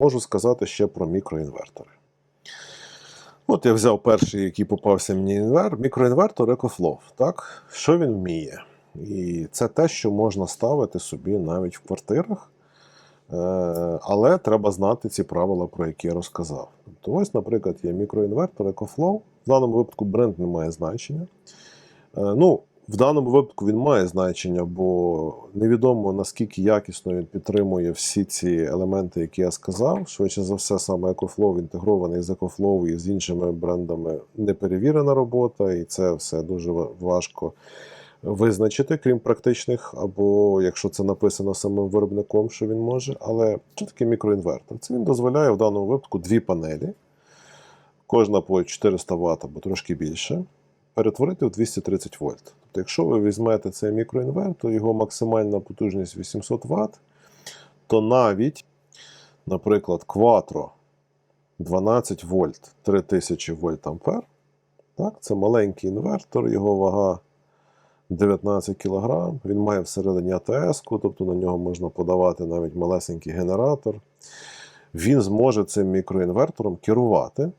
Можу сказати ще про мікроінвертори. От я взяв перший, який попався мені інвер, мікроінвертор EcoFlow. Так? Що він вміє? І це те, що можна ставити собі навіть в квартирах. Е, Але треба знати ці правила, про які я розказав. Тобто, ось, наприклад, є мікроінвертор EcoFlow. В даному випадку бренд не має значення. Е, Ну, в даному випадку він має значення, бо невідомо наскільки якісно він підтримує всі ці елементи, які я сказав. Швидше за все, саме EcoFlow інтегрований з EcoFlow і з іншими брендами неперевірена робота, і це все дуже важко визначити, крім практичних, або якщо це написано самим виробником, що він може. Але що таке мікроінвертор? Це він дозволяє в даному випадку дві панелі, кожна по 400 Вт або трошки більше, перетворити в 230 вольт. Тобто, якщо ви візьмете цей мікроінвертор, його максимальна потужність 800 Вт, то навіть, наприклад, Quattro 12 вольт 3000 вольт ампер, так, це маленький інвертор, його вага 19 кг, він має всередині АТС, тобто на нього можна подавати навіть малесенький генератор. Він зможе цим мікроінвертором керувати